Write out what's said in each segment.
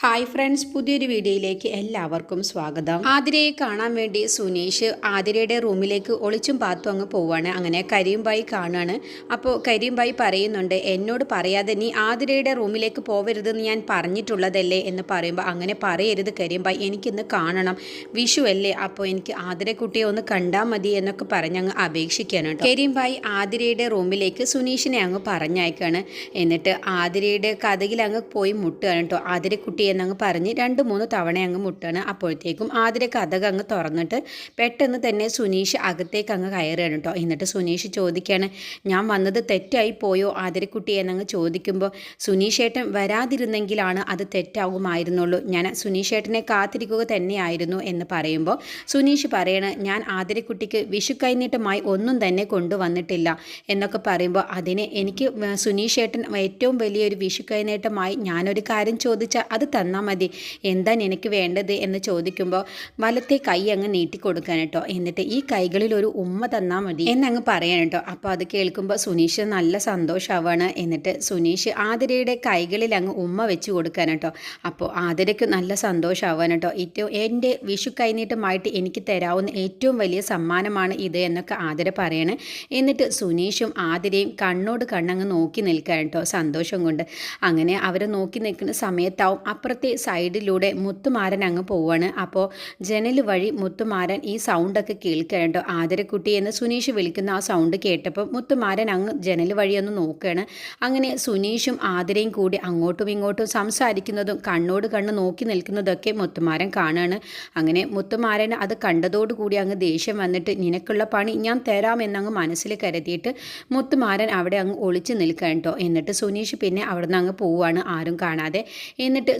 Hi friends പുതിയൊരു വീഡിയോയിലേക്ക് എല്ലാവർക്കും സ്വാഗതം. ആതിരയെ കാണാൻ വേണ്ടി സുനീഷ് ആതിരയുടെ റൂമിലേക്ക് ഒളിച്ചും പാത്തും അങ്ങ് പോവാണ്. അങ്ങനെ കരീംബായി കാണുകയാണ് അപ്പോൾ കരീംബായി പറയുന്നുണ്ട് എന്നോട് പറയാതെ നീ ആതിരയുടെ റൂമിലേക്ക് പോവരുതെന്ന് ഞാൻ പറഞ്ഞിട്ടുള്ളതല്ലേ? എന്ന് പറയുമ്പോൾ അങ്ങനെ പറയരുത് കരീംബായി. എനിക്കിന്ന് കാണണം വിഷു അല്ലേ? അപ്പോൾ എനിക്ക് ആതിരക്കുട്ടിയെ ഒന്ന് കണ്ടാൽ മതി എന്നൊക്കെ പറഞ്ഞ് അങ്ങ് അപേക്ഷിക്കാനുണ്ട് കരീംബായി ആതിരയുടെ റൂമിലേക്ക് സുനീഷിനെ അങ്ങ് പറഞ്ഞയക്കാണ്. എന്നിട്ട് ആതിരയുടെ കഥയിൽ അങ്ങ് പോയി മുട്ടുകയാണ് കേട്ടോ. ആതിരക്കുട്ടി എന്നങ്ങ് പറഞ്ഞ് രണ്ട് മൂന്ന് തവണ അങ്ങ് മുട്ടാണ്. അപ്പോഴത്തേക്കും ആതിര കഥക അങ്ങ് തുറന്നിട്ട് പെട്ടെന്ന് തന്നെ സുനീഷ് അകത്തേക്ക് അങ്ങ് കയറുകയാണ് കേട്ടോ. എന്നിട്ട് സുനീഷ് ചോദിക്കുകയാണ് ഞാൻ വന്നത് തെറ്റായി പോയോ? ആതിരക്കുട്ടി എന്നങ്ങ് ചോദിക്കുമ്പോൾ സുനീഷേട്ടൻ വരാതിരുന്നെങ്കിലാണ് അത് തെറ്റാകുമായിരുന്നുള്ളൂ. ഞാൻ സുനീഷേട്ടനെ കാത്തിരിക്കുക തന്നെയായിരുന്നു എന്ന് പറയുമ്പോൾ സുനീഷ് പറയണ ഞാൻ ആതിരക്കുട്ടിക്ക് വിഷു കൈനീട്ടമായി ഒന്നും തന്നെ കൊണ്ടുവന്നിട്ടില്ല എന്നൊക്കെ പറയുമ്പോൾ അതിനെ എനിക്ക് സുനീഷേട്ടൻ ഏറ്റവും വലിയൊരു വിഷു കൈനീട്ടമായി ഞാനൊരു കാര്യം ചോദിച്ചാൽ അത് തന്നാൽ മതി. എന്താ നിനക്ക് വേണ്ടത്? എന്ന് ചോദിക്കുമ്പോൾ വലത്തെ കൈ അങ്ങ് നീട്ടിക്കൊടുക്കാൻ കേട്ടോ എന്നിട്ട് ഈ കൈകളിൽ ഒരു ഉമ്മ തന്നാൽ മതി എന്നങ്ങ് പറയാൻ കേട്ടോ അപ്പോൾ അത് കേൾക്കുമ്പോൾ സുനീഷ് നല്ല സന്തോഷമാവാണ് എന്നിട്ട് സുനീഷ് ആതിരയുടെ കൈകളിൽ അങ്ങ് ഉമ്മ വെച്ച് കൊടുക്കാൻ കേട്ടോ അപ്പോൾ ആതിരയ്ക്ക് നല്ല സന്തോഷമാവാൻ കേട്ടോ ഏറ്റവും എന്റെ വിഷു കൈനീട്ടമായിട്ട് എനിക്ക് തരാവുന്ന ഏറ്റവും വലിയ സമ്മാനമാണ് ഇത് എന്നൊക്കെ ആതിര പറയണേ. എന്നിട്ട് സുനീഷും ആതിരയും കണ്ണോട് കണ്ണങ്ങ് നോക്കി നിൽക്കാൻ കേട്ടോ സന്തോഷം കൊണ്ട്. അങ്ങനെ അവരെ നോക്കി നിൽക്കുന്ന സമയത്താവും. അപ്പുറത്തെ സൈഡിലൂടെ മുത്തുമാരൻ അങ്ങ് പോവാണ്. അപ്പോൾ ജനൽ വഴി മുത്തുമാരൻ ഈ സൗണ്ടൊക്കെ കേൾക്കുകയുണ്ടോ ആദരക്കുട്ടി എന്ന് സുനീഷ് വിളിക്കുന്ന ആ സൗണ്ട് കേട്ടപ്പോൾ മുത്തുമാരൻ അങ്ങ് ജനൽ ഒന്ന് നോക്കുകയാണ്. അങ്ങനെ സുനീഷും ആതിരയും കൂടി അങ്ങോട്ടും ഇങ്ങോട്ടും സംസാരിക്കുന്നതും കണ്ണോട് കണ്ണ് നോക്കി നിൽക്കുന്നതൊക്കെ മുത്തുമാരൻ കാണുകയാണ് അങ്ങനെ മുത്തുമാരൻ അത് കണ്ടതോടുകൂടി അങ്ങ് ദേഷ്യം വന്നിട്ട് നിനക്കുള്ള പണി ഞാൻ തരാമെന്നങ്ങ് മനസ്സിൽ കരുതിയിട്ട് മുത്തുമാരൻ അവിടെ അങ്ങ് ഒളിച്ച് നിൽക്കാൻ കേട്ടോ എന്നിട്ട് സുനീഷ് പിന്നെ അവിടെ നിന്ന് അങ്ങ് പോവുകയാണ് ആരും കാണാതെ. എന്നിട്ട്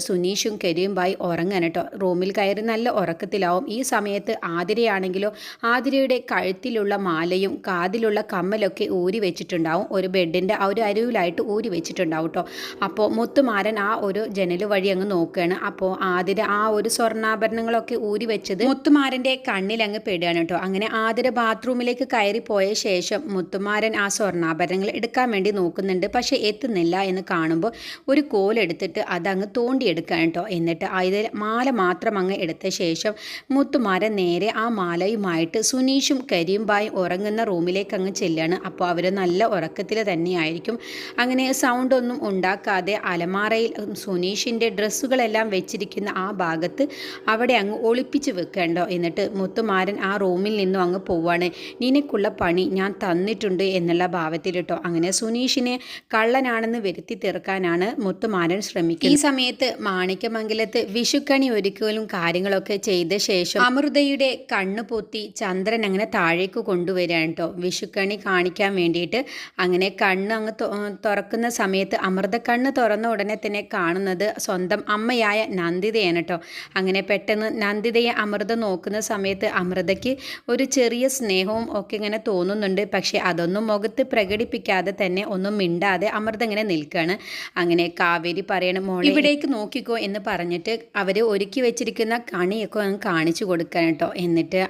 കരീംബായി ഉറങ്ങാൻ കേട്ടോ. റൂമിൽ കയറി നല്ല ഉറക്കത്തിലാവും. ഈ സമയത്ത് ആതിരയാണെങ്കിലോ ആതിരയുടെ കഴുത്തിലുള്ള മാലയും കാതിലുള്ള കമ്മലൊക്കെ ഊരി വെച്ചിട്ടുണ്ടാവും. ഒരു ബെഡിന്റെ ആ ഒരു അരുവിലായിട്ട് ഊരി വെച്ചിട്ടുണ്ടാവും കേട്ടോ. അപ്പോൾ മുത്തുമാരൻ ആ ഒരു ജനൽ വഴി അങ്ങ് നോക്കുകയാണ്. അപ്പോൾ ആതിര ആ ഒരു സ്വർണാഭരണങ്ങളൊക്കെ ഊരി വെച്ചത് മുത്തുമാരന്റെ കണ്ണിൽ അങ്ങ് പെടുകയാണ് കേട്ടോ. അങ്ങനെ ആതിര ബാത്റൂമിലേക്ക് കയറി പോയ ശേഷം മുത്തുമാരൻ ആ സ്വർണാഭരണങ്ങൾ എടുക്കാൻ വേണ്ടി നോക്കുന്നുണ്ട്. പക്ഷേ എത്തുന്നില്ല എന്ന് കാണുമ്പോൾ ഒരു കോലെടുത്തിട്ട് അതങ്ങ് തോണ്ടിയെടുക്കാൻ കേട്ടോ എന്നിട്ട് അതിൽ മാല മാത്രം അങ്ങ് എടുത്ത ശേഷം മുത്തുമാര നേരെ ആ മാലയുമായിട്ട് സുനീഷും കരീംബായും ഉറങ്ങുന്ന റൂമിലേക്ക് അങ്ങ് ചെല്ലാണ്. അപ്പോൾ അവർ നല്ല ഉറക്കത്തിൽ തന്നെയായിരിക്കും. അങ്ങനെ സൗണ്ട് ഒന്നും ഉണ്ടാക്കാതെ അലമാറയിൽ സുനീഷിന്റെ ഡ്രസ്സുകളെല്ലാം വെച്ചിരിക്കുന്ന ആ ഭാഗത്ത് അവിടെ അങ്ങ് ഒളിപ്പിച്ച് വെക്കേണ്ടോ? എന്നിട്ട് മുത്തുമാരൻ ആ റൂമിൽ നിന്നും അങ്ങ് പോവാണ്. നിനക്കുള്ള പണി ഞാൻ തന്നിട്ടുണ്ട് എന്നുള്ള ഭാവത്തിൽ കേട്ടോ. അങ്ങനെ സുനീഷിനെ കള്ളനാണെന്ന് വരുത്തി തീർക്കാനാണ് മുത്തുമാരൻ ശ്രമിക്കുന്നത്. ഈ സമയത്ത് മാണിക്യമംഗലത്ത് വിഷുക്കണി ഒരുക്കലും കാര്യങ്ങളൊക്കെ ചെയ്ത ശേഷം അമൃതയുടെ കണ്ണു പൊത്തി ചന്ദ്രൻ അങ്ങനെ താഴേക്ക് കൊണ്ടുവരികയാണ് കേട്ടോ വിഷുക്കണി കാണിക്കാൻ വേണ്ടിയിട്ട് അങ്ങനെ കണ്ണ് അങ്ങ് തുറക്കുന്ന സമയത്ത് അമൃത കണ്ണ് തുറന്ന ഉടനെ തന്നെ കാണുന്നത് സ്വന്തം അമ്മയായ നന്ദിതയാണ് കേട്ടോ അങ്ങനെ പെട്ടെന്ന് നന്ദിതയെ അമൃത നോക്കുന്ന സമയത്ത് അമൃതയ്ക്ക് ഒരു ചെറിയ സ്നേഹവും ഒക്കെ ഇങ്ങനെ തോന്നുന്നുണ്ട്. പക്ഷേ അതൊന്നും മുഖത്ത് പ്രകടിപ്പിക്കാതെ തന്നെ ഒന്നും മിണ്ടാതെ അമൃത ഇങ്ങനെ നിൽക്കുകയാണ് അങ്ങനെ കാവേരി പറയണ മോളെ ഇവിടേക്ക് നോക്കിക്കോ എന്ന് പറഞ്ഞിട്ട് അവർ ഒരുക്കി വെച്ചിരിക്കുന്ന കണിയൊക്കെ ഒന്ന് കാണിച്ചു കൊടുക്കാൻ കേട്ടോ. എന്നിട്ട്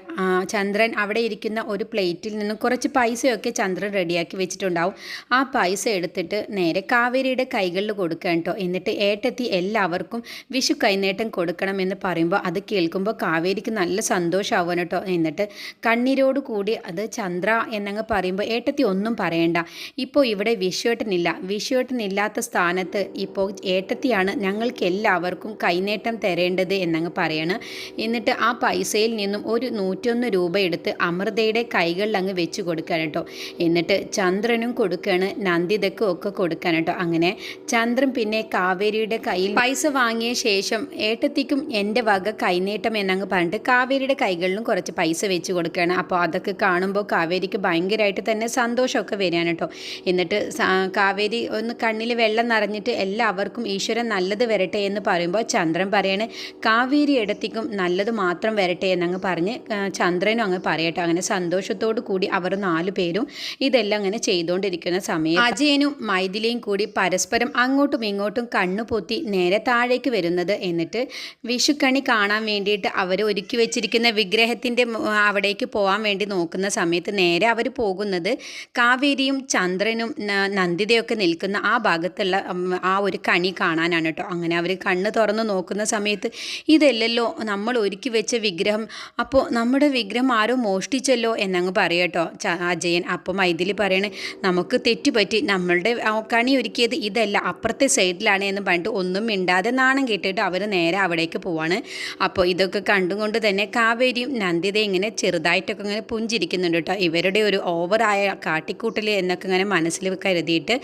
ചന്ദ്രൻ അവിടെ ഇരിക്കുന്ന ഒരു പ്ലേറ്റിൽ നിന്ന് കുറച്ച് പൈസയൊക്കെ ചന്ദ്രൻ റെഡിയാക്കി വെച്ചിട്ടുണ്ടാവും. ആ പൈസ എടുത്തിട്ട് നേരെ കാവേരിയുടെ കൈകളിൽ കൊടുക്കാൻ കേട്ടോ. എന്നിട്ട് ഏട്ടെത്തി എല്ലാവർക്കും വിഷു കൈനേട്ടം കൊടുക്കണം എന്ന് പറയുമ്പോൾ അത് കേൾക്കുമ്പോൾ കാവേരിക്ക് നല്ല സന്തോഷമാവാൻ കേട്ടോ. എന്നിട്ട് കണ്ണീരോട് കൂടി അത് ചന്ദ്ര എന്നങ്ങ് പറയുമ്പോൾ ഏട്ടത്തി ഒന്നും പറയണ്ട. ഇപ്പോൾ ഇവിടെ വിഷുവേട്ടനില്ല വിഷുവേട്ടനില്ലാത്ത സ്ഥാനത്ത് ഇപ്പോൾ ഏട്ടത്തിയാണ് ഞങ്ങൾക്ക് എല്ലാവർക്കും കൈനേട്ടം തരേണ്ടത് എന്നങ്ങ് പറയണ്. എന്നിട്ട് ആ പൈസയിൽ നിന്നും ഒരു നൂറ്റൊന്ന് രൂപ എടുത്ത് അമൃതയുടെ കൈകളിൽ അങ്ങ് വെച്ച് കൊടുക്കാൻ കേട്ടോ. എന്നിട്ട് ചന്ദ്രനും കൊടുക്കുകയാണ് നന്ദിതക്കും ഒക്കെ കൊടുക്കാൻ കേട്ടോ. അങ്ങനെ ചന്ദ്രൻ പിന്നെ കാവേരിയുടെ കയ്യിൽ പൈസ വാങ്ങിയ ശേഷം ഏട്ടത്തിക്കും എന്റെ വക കൈനേട്ടം എന്നങ്ങ് പറഞ്ഞിട്ട് കാവേരിയുടെ കൈകളിലും കുറച്ച് പൈസ വെച്ച് കൊടുക്കുകയാണ് അപ്പോൾ അതൊക്കെ കാണുമ്പോൾ കാവേരിക്ക് ഭയങ്കരമായിട്ട് തന്നെ സന്തോഷമൊക്കെ വരികയാണ് കേട്ടോ. എന്നിട്ട് കാവേരി ഒന്ന് കണ്ണിൽ വെള്ളം നിറഞ്ഞിട്ട് എല്ലാവർക്കും ഈശ്വരൻ നല്ലത് വരട്ടെ എന്ന് പറയുമ്പോൾ ചന്ദ്രൻ പറയാണ് കാവേരി ഇടത്തേക്കും നല്ലത് മാത്രം വരട്ടെ എന്നങ്ങ് പറഞ്ഞ് ചന്ദ്രനും അങ്ങ് പറയട്ടെ. അങ്ങനെ സന്തോഷത്തോടു കൂടി അവർ നാലു പേരും ഇതെല്ലാം അങ്ങനെ ചെയ്തുകൊണ്ടിരിക്കുന്ന സമയം അജയനും മൈഥിലിയും കൂടി പരസ്പരം അങ്ങോട്ടും ഇങ്ങോട്ടും കണ്ണുപൊത്തി നേരെ താഴേക്ക് വരുന്നത് എന്നിട്ട് വിഷുക്കണി കാണാൻ വേണ്ടിയിട്ട് അവർ ഒരുക്കി വെച്ചിരിക്കുന്ന വിഗ്രഹത്തിന്റെ അവിടേക്ക് പോകാൻ വേണ്ടി നോക്കുന്ന സമയത്ത് നേരെ അവർ പോകുന്നത് കാവേരിയും ചന്ദ്രനും നന്ദിതയൊക്കെ നിൽക്കുന്ന ആ ഭാഗത്തുള്ള ആ ഒരു കണി കാണാനാണ് കേട്ടോ. അങ്ങനെ അവർ കണ്ണ് തുറന്ന് നോക്കുന്ന സമയത്ത് ഇതല്ലല്ലോ നമ്മൾ ഒരുക്കി വെച്ച വിഗ്രഹം. അപ്പോൾ നമ്മുടെ വിഗ്രഹം ആരോ മോഷ്ടിച്ചല്ലോ എന്നങ്ങ് പറയട്ടോ അജയൻ അപ്പോൾ മൈഥിലി പറയണേ നമുക്ക് തെറ്റുപറ്റി നമ്മളുടെ കണി ഒരുക്കിയത് ഇതല്ല. അപ്പുറത്തെ സൈഡിലാണ് എന്ന് പറഞ്ഞിട്ട് ഒന്നും മിണ്ടാതെ നാണം കേട്ടിട്ട് അവർ നേരെ അവിടേക്ക് പോവാണ്. അപ്പോൾ ഇതൊക്കെ കണ്ടുകൊണ്ട് തന്നെ കാവേരിയും നന്ദിത ഇങ്ങനെ ചെറുതായിട്ടൊക്കെ ഇങ്ങനെ പുഞ്ചിരിക്കുന്നുണ്ട് കേട്ടോ. ഇവരുടെ ഒരു ഓവറായ കാട്ടിക്കൂട്ടൽ എന്നൊക്കെ ഇങ്ങനെ മനസ്സിൽ കരുതിയിട്ട്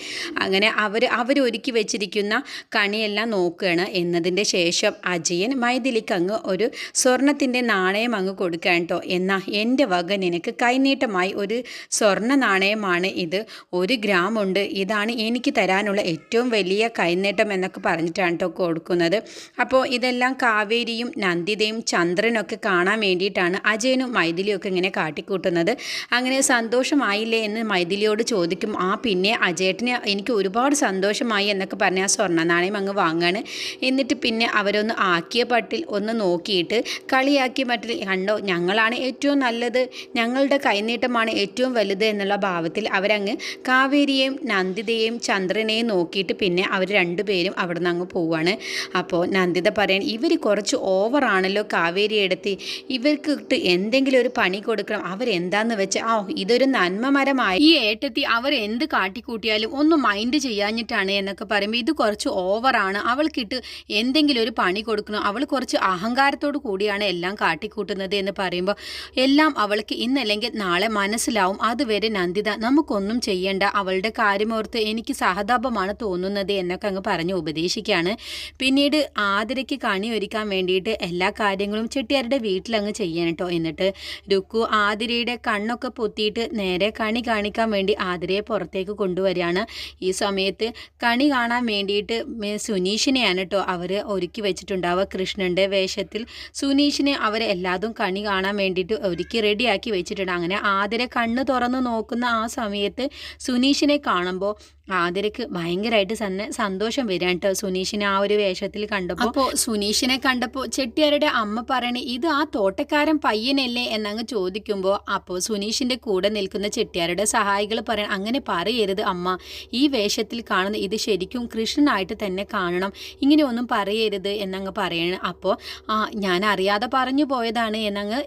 അങ്ങനെ അവർ അവരൊരുക്കി വെച്ചിരിക്കുന്ന കണിയെല്ലാം നോക്കുകയാണ് എന്നതിന്റെ ശേഷം അജയൻ മൈഥിലിക്ക് അങ്ങ് ഒരു സ്വർണത്തിന്റെ നാണയം അങ്ങ് കൊടുക്കാൻ കേട്ടോ എന്നാൽ എന്റെ വക നിനക്ക് കൈനീട്ടമായി ഒരു സ്വർണ നാണയമാണ് ഇത്. ഒരു ഗ്രാമുണ്ട് ഇതാണ് എനിക്ക് തരാനുള്ള ഏറ്റവും വലിയ കൈനീട്ടം എന്നൊക്കെ പറഞ്ഞിട്ടാണ് കേട്ടോ കൊടുക്കുന്നത്. അപ്പോൾ ഇതെല്ലാം കാവേരിയും നന്ദിതയും ചന്ദ്രനൊക്കെ കാണാൻ വേണ്ടിയിട്ടാണ് അജയനും മൈഥിലിയും ഒക്കെ ഇങ്ങനെ കാട്ടിക്കൂട്ടുന്നത്. അങ്ങനെ സന്തോഷമായില്ലേ എന്ന് മൈഥിലിയോട് ചോദിക്കും. ആ പിന്നെ അജയേട്ടന് എനിക്ക് ഒരുപാട് സന്തോഷമായി എന്നൊക്കെ പറഞ്ഞ് ആ സ്വർണ നാണയം അങ്ങ് വാങ്ങാണ്. എന്നിട്ട് പിന്നെ അവരൊന്ന് ആക്കിയ പട്ടിൽ ഒന്ന് നോക്കിയിട്ട് കളിയാക്കിയ പട്ടിൽ കണ്ടോ ഞങ്ങളാണ് ഏറ്റവും നല്ലത്. ഞങ്ങളുടെ കൈനീട്ടമാണ് ഏറ്റവും വലുത് എന്നുള്ള ഭാവത്തിൽ അവരങ്ങ് കാവേരിയെയും നന്ദിതയെയും ചന്ദ്രനെയും നോക്കിയിട്ട് പിന്നെ അവർ രണ്ടുപേരും അവിടെ നിന്ന് അങ്ങ് പോവാണ്. അപ്പോൾ നന്ദിത പറയാൻ ഇവർ കുറച്ച് ഓവറാണല്ലോ കാവേരി എടുത്ത്. ഇവർക്ക് ഇട്ട് എന്തെങ്കിലും ഒരു പണി കൊടുക്കണം. അവരെന്താന്ന് വെച്ചാൽ ആ ഇതൊരു നന്മമരമായി ഈ ഏട്ടത്തി അവർ എന്ത് കാട്ടിക്കൂട്ടിയാലും ഒന്ന് മൈൻഡ് ചെയ്യാഞ്ഞിട്ടാണ് എന്നൊക്കെ പറയുമ്പോൾ ഇത് കുറച്ച് ഓവറാണ്. അവൾക്കിട്ട് എന്തെങ്കിലും ഒരു പണി കൊടുക്കണം. അവൾ കുറച്ച് അഹങ്കാരത്തോടു കൂടിയാണ് എല്ലാം കാട്ടിക്കൂട്ടുന്നത് എന്ന് പറയുമ്പോൾ എല്ലാം അവൾക്ക് ഇന്നല്ലെങ്കിൽ നാളെ മനസ്സിലാവും. അതുവരെ നന്ദിത നമുക്കൊന്നും ചെയ്യേണ്ട. അവളുടെ കാര്യമോർത്ത് എനിക്ക് സഹതാപമാണ് തോന്നുന്നത് എന്നൊക്കെ അങ്ങ് പറഞ്ഞ് ഉപദേശിക്കുകയാണ്. പിന്നീട് ആതിരയ്ക്ക് കണി ഒരുക്കാൻ വേണ്ടിയിട്ട് എല്ലാ കാര്യങ്ങളും ചെട്ടിയാരുടെ വീട്ടിലങ്ങ് ചെയ്യാൻ കേട്ടോ. എന്നിട്ട് രുക്കു ആതിരയുടെ കണ്ണൊക്കെ പൊത്തിയിട്ട് നേരെ കണി കാണിക്കാൻ വേണ്ടി ആതിരയെ പുറത്തേക്ക് കൊണ്ടുവരികയാണ്. ഈ സമയത്ത് കണി കാണാൻ വേണ്ടിയിട്ട് സുനീഷിനെയാണ് അവർ ഒരുക്കി വെച്ചിട്ടുണ്ടാവുക. കൃഷ്ണന്റെ വേഷത്തിൽ സുനീഷിനെ അവരെ എല്ലാതും കണി കാണാൻ വേണ്ടിയിട്ട് ഒരുക്കി റെഡിയാക്കി വെച്ചിട്ടുണ്ട്. അങ്ങനെ ആതിരെ കണ്ണ് തുറന്ന് നോക്കുന്ന ആ സമയത്ത് സുനീഷിനെ കാണുമ്പോൾ ആതിരക്ക് ഭയങ്കരമായിട്ട് തന്നെ സന്തോഷം വരിക കേട്ടോ സുനീഷിനെ ആ ഒരു വേഷത്തിൽ കണ്ടപ്പോൾ അപ്പോൾ സുനീഷിനെ കണ്ടപ്പോൾ ചെട്ടിയാരുടെ അമ്മ പറയണേ ഇത് ആ തോട്ടക്കാരൻ പയ്യനല്ലേ? എന്നങ്ങ് ചോദിക്കുമ്പോൾ അപ്പോൾ സുനീഷിന്റെ കൂടെ നിൽക്കുന്ന ചെട്ടിയാരുടെ സഹായികൾ പറയണം അങ്ങനെ പറയരുത് അമ്മ. ഈ വേഷത്തിൽ കാണുന്ന ഇത് ശരിക്കും കൃഷ്ണനായിട്ട് തന്നെ കാണണം. ഇങ്ങനെ ഒന്നും പറയരുത് എന്നങ്ങ് പറയണം. അപ്പോൾ ആ ഞാൻ അറിയാതെ പറഞ്ഞു പോയതാണ് എന്നങ്ങ്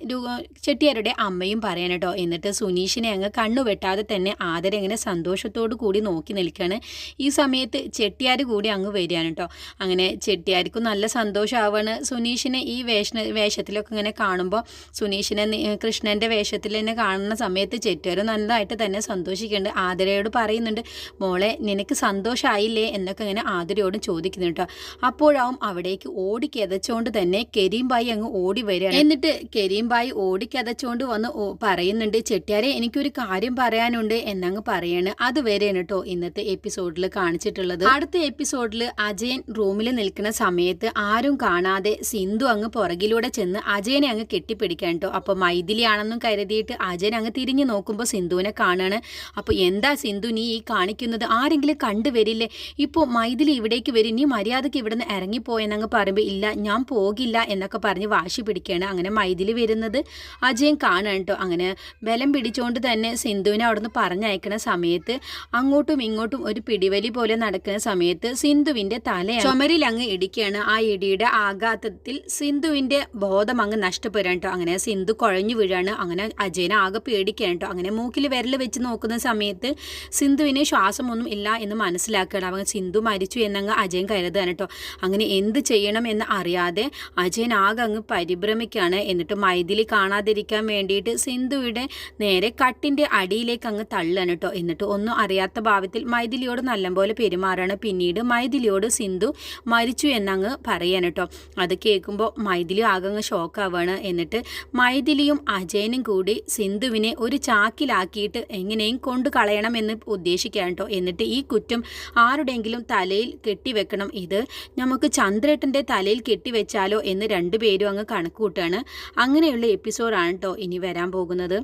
ചെട്ടിയാരുടെ അമ്മയും പറയണം കേട്ടോ എന്നിട്ട് സുനീഷിനെ അങ്ങ് കണ്ണു വെട്ടാതെ തന്നെ ആദരങ്ങനെ സന്തോഷത്തോടു കൂടി നോക്കി നിൽക്കുകയാണ് ഈ സമയത്ത് ചെട്ടിയാർ കൂടി അങ്ങ് വരികയാണ് കേട്ടോ അങ്ങനെ ചെട്ടിയാർക്കും നല്ല സന്തോഷമാവാണ് സുനീഷിനെ ഈ വേഷ വേഷത്തിലൊക്കെ ഇങ്ങനെ കാണുമ്പോൾ സുനീഷിനെ കൃഷ്ണന്റെ വേഷത്തിൽ തന്നെ കാണുന്ന സമയത്ത് ചെട്ടിയാർ നല്ലതായിട്ട് തന്നെ സന്തോഷിക്കുന്നുണ്ട്. ആതിരയോട് പറയുന്നുണ്ട് മോളെ നിനക്ക് സന്തോഷമായില്ലേ എന്നൊക്കെ ഇങ്ങനെ ആതിരയോടും ചോദിക്കുന്നു കേട്ടോ അപ്പോഴാവും അവിടേക്ക് ഓടി കിതച്ചുകൊണ്ട് തന്നെ കരീംബായി അങ്ങ് ഓടി വരികയാണ്. എന്നിട്ട് കരീംബായി ഓടി കിതച്ചുകൊണ്ട് വന്ന് പറയുന്നുണ്ട് ചെട്ടിയാരെ എനിക്കൊരു കാര്യം പറയാനുണ്ട് എന്നങ്ങ് പറയാണ്. അത് വരെയാണ് കേട്ടോ ഇന്നത്തെ ഇന്നത്തെ എപ്പിസോഡിൽ കാണിച്ചിട്ടുള്ളത്. അടുത്ത എപ്പിസോഡിൽ അജയൻ റൂമിൽ നിൽക്കുന്ന സമയത്ത് ആരും കാണാതെ സിന്ധു അങ്ങ് പുറകിലൂടെ ചെന്ന് അജയനെ അങ്ങ് കെട്ടിപ്പിടിക്കാൻ കേട്ടോ അപ്പോൾ മൈഥിലിയാണെന്നും കരുതിയിട്ട് അജയൻ അങ്ങ് തിരിഞ്ഞു നോക്കുമ്പോൾ സിന്ധുവിനെ കാണാണ്. അപ്പോൾ എന്താ സിന്ധു നീ ഈ കാണിക്കുന്നത്? ആരെങ്കിലും കണ്ടുവരില്ലേ? ഇപ്പോൾ മൈഥിലി ഇവിടേക്ക് വരും. നീ മര്യാദയ്ക്ക് നിന്ന് ഇറങ്ങിപ്പോയെന്നങ്ങ് പറയുമ്പോൾ ഇല്ല ഞാൻ പോകില്ല എന്നൊക്കെ പറഞ്ഞ് വാശി പിടിക്കുകയാണ് അങ്ങനെ മൈഥിലി വരുന്നത്. അജയൻ കാണാൻ കേട്ടോ അങ്ങനെ ബലം പിടിച്ചുകൊണ്ട് തന്നെ സിന്ധുവിനെ അവിടുന്ന് പറഞ്ഞയക്കുന്ന സമയത്ത് അങ്ങോട്ടും ഇങ്ങോട്ടും അങ്ങോട്ടും ഒരു പിടിവലി പോലെ നടക്കുന്ന സമയത്ത് സിന്ധുവിന്റെ തല ചുമരിൽ അങ്ങ് ഇടിക്കുകയാണ്. ആ ഇടിയുടെ ആഘാതത്തിൽ സിന്ധുവിന്റെ ബോധം അങ്ങ് നഷ്ടപ്പെടാൻ കേട്ടോ. അങ്ങനെ സിന്ധു കുഴഞ്ഞു വീഴാണ്. അങ്ങനെ അജയനെ ആകെ പേടിക്കുകയാണ് കേട്ടോ. അങ്ങനെ മൂക്കിൽ വിരൽ വെച്ച് നോക്കുന്ന സമയത്ത് സിന്ധുവിന് ശ്വാസമൊന്നും ഇല്ല എന്ന് മനസ്സിലാക്കുകയാണ്. അവങ്ങ് സിന്ധു മരിച്ചു എന്നങ്ങ് അജയൻ കരുതുകയാണ് കേട്ടോ. അങ്ങനെ എന്ത് ചെയ്യണം എന്ന് അറിയാതെ അജയൻ ആകെ അങ്ങ് പരിഭ്രമിക്കുകയാണ്. എന്നിട്ട് മൈഥിലി കാണാതിരിക്കാൻ വേണ്ടിയിട്ട് സിന്ധുവിടെ നേരെ കട്ടിന്റെ അടിയിലേക്ക് അങ്ങ് തള്ളാണ് കേട്ടോ. എന്നിട്ട് ഒന്നും അറിയാത്ത ഭാവത്തിൽ മൈഥിലിയോട് നല്ലപോലെ പെരുമാറാണ്. പിന്നീട് മൈഥിലിയോട് സിന്ധു മരിച്ചു എന്നങ്ങ് പറയാൻ കേട്ടോ അത് കേൾക്കുമ്പോൾ മൈഥിലി ആകങ്ങ് ഷോക്കാവാണ്. എന്നിട്ട് മൈഥിലിയും അജയനും കൂടി സിന്ധുവിനെ ഒരു ചാക്കിലാക്കിയിട്ട് എങ്ങനെയും കൊണ്ടു കളയണമെന്ന് ഉദ്ദേശിക്കുകയാണ് കേട്ടോ എന്നിട്ട് ഈ കുറ്റം ആരുടെയെങ്കിലും തലയിൽ കെട്ടിവെക്കണം. ഇത് നമുക്ക് ചന്ദ്രേട്ടന്റെ തലയിൽ കെട്ടിവെച്ചാലോ എന്ന് രണ്ടുപേരും അങ്ങ് കണക്കൂട്ടാണ് അങ്ങനെയുള്ള എപ്പിസോഡാണ് കേട്ടോ ഇനി വരാൻ പോകുന്നത്.